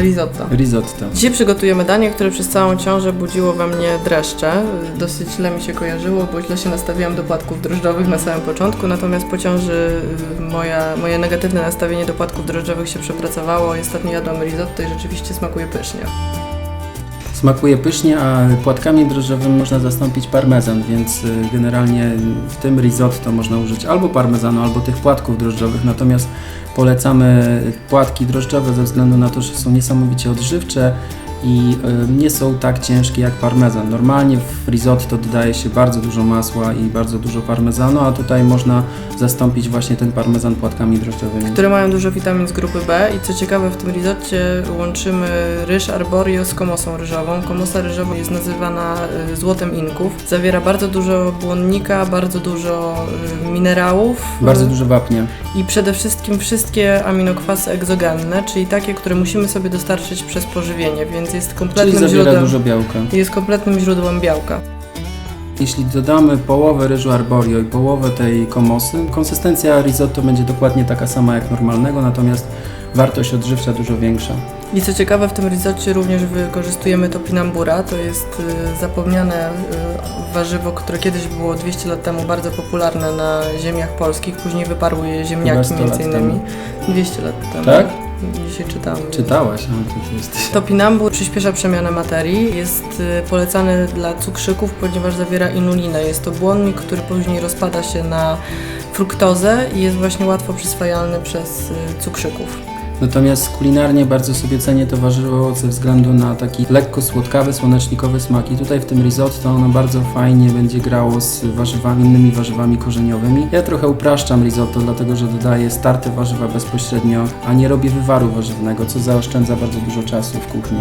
risotto. Risotto. Dzisiaj przygotujemy danie, które przez całą ciążę budziło we mnie dreszcze. Dosyć źle mi się kojarzyło, bo źle się nastawiłam do płatków drożdżowych na samym początku, natomiast po ciąży y, moja, moje negatywne nastawienie do płatków drożdżowych się przepracowało. Ostatnio jadłam risotto i rzeczywiście smakuje pysznie. Smakuje pysznie, a płatkami drożdżowymi można zastąpić parmezan, więc y, generalnie w tym risotto można użyć albo parmezanu, albo tych płatków drożdżowych. Natomiast polecamy płatki drożdżowe ze względu na to, że są niesamowicie odżywcze i y, nie są tak ciężkie jak parmezan. Normalnie w risotto dodaje się bardzo dużo masła i bardzo dużo parmezanu, a tutaj można zastąpić właśnie ten parmezan płatkami drożdżowymi. które mają dużo witamin z grupy B i co ciekawe w tym risotcie łączymy ryż arborio z komosą ryżową. Komosa ryżowa jest nazywana y, złotem Inków. Zawiera bardzo dużo błonnika, bardzo dużo y, minerałów. Bardzo dużo wapnia. I przede wszystkim wszystkie aminokwasy egzogenne, czyli takie, które musimy sobie dostarczyć przez pożywienie, więc jest Czyli kompletnym zawiera źródłem, dużo białka. jest kompletnym źródłem białka. Jeśli dodamy połowę ryżu arborio i połowę tej komosy, konsystencja risotto będzie dokładnie taka sama jak normalnego, natomiast wartość odżywcza dużo większa. I co ciekawe, w tym risotcie również wykorzystujemy topinambura. To jest y, zapomniane y, warzywo, które kiedyś było 200 lat temu bardzo popularne na ziemiach polskich. Później wyparły je ziemniaki 100 między innymi. 200 lat temu. Tak? Dzisiaj czytamy. Czytałaś, a ty, ty jesteś... Topinambur przyspiesza przemianę materii, jest y, polecany dla cukrzyków, ponieważ zawiera inulinę. Jest to błonnik, który później rozpada się na fruktozę i jest właśnie łatwo przyswajalny przez y, cukrzyków. Natomiast kulinarnie bardzo sobie cenię to warzywo ze względu na taki lekko słodkawy, słonecznikowy smak. I tutaj w tym risotto ono bardzo fajnie będzie grało z warzywami, innymi warzywami korzeniowymi. Ja trochę upraszczam risotto, dlatego że dodaję starte warzywa bezpośrednio, a nie robię wywaru warzywnego, co zaoszczędza bardzo dużo czasu w kuchni.